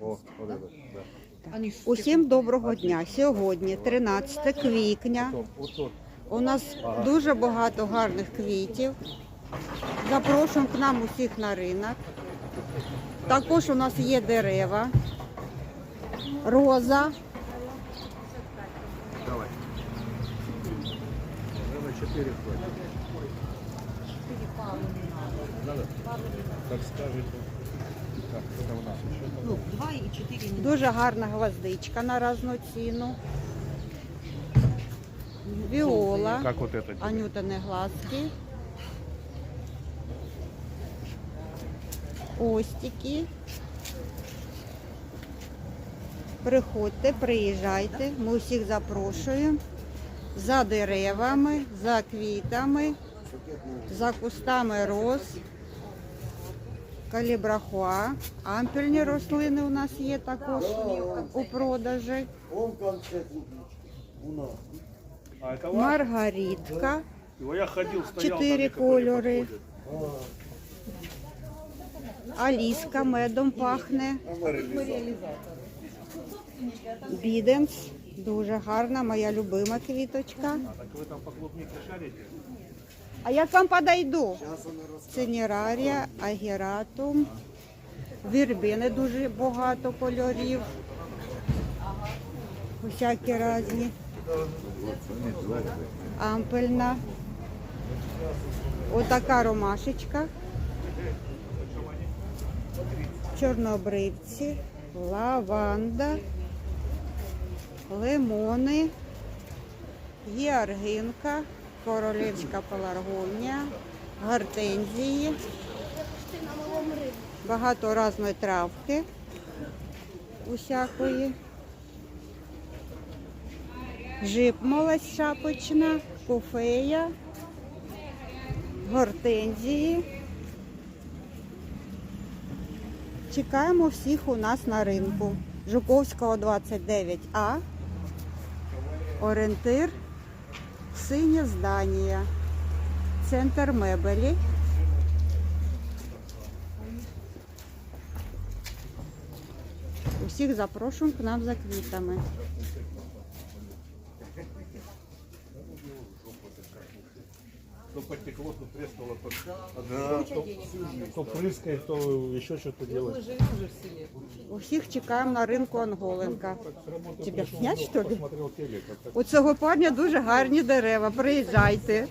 О, да. Усім доброго дня. Сьогодні 13 квітня. У нас дуже багато гарних квітів. Запрошуємо к нам усіх на ринок. Також у нас є дерева, роза, Давай. Хватит. Надо? Как скажете. Ну, дуже гарна гвоздичка на різну ціну. Віола, Как вот это? анютини глазки. Остіки. Приходьте, приїжджайте, ми всіх запрошуємо за деревами, за квітами, за кустами роз, калібрахуа. Ампельні рослини у нас є також у продажі. Он концертнички у нас. А это ваш? Маргаритка. Его я ходил, стоял. Чотири там некоторые кольори. подходят. Аліска медом пахне. Біденс. Дуже гарна, моя любима квіточка. А так вы там по клубнике шарите? А як вам подойду? Цинерарія, агератум, вірбини дуже багато кольорів. Усякі різні. Ампельна. Отака ромашечка. Чорнобривці, лаванда, лимони, гіаргинка, королівська пеларгонія, гортензії. Багато різної травки усякої. Жипмолость шапочна, куфея, гортензії. Чекаємо всіх у нас на ринку. Жуковського 29А. Орієнтир. Синє здання. Центр мебелі. Усіх запрошуємо к нам за квітами. То потекло, то треснуло, то, да, то, то прыскает, то еще что-то Мы делает. Усіх чекаємо на ринку Анголенка. Работа Тебя снять, ну, что ли? У цього парня дуже гарні дерева. Приїжджайте.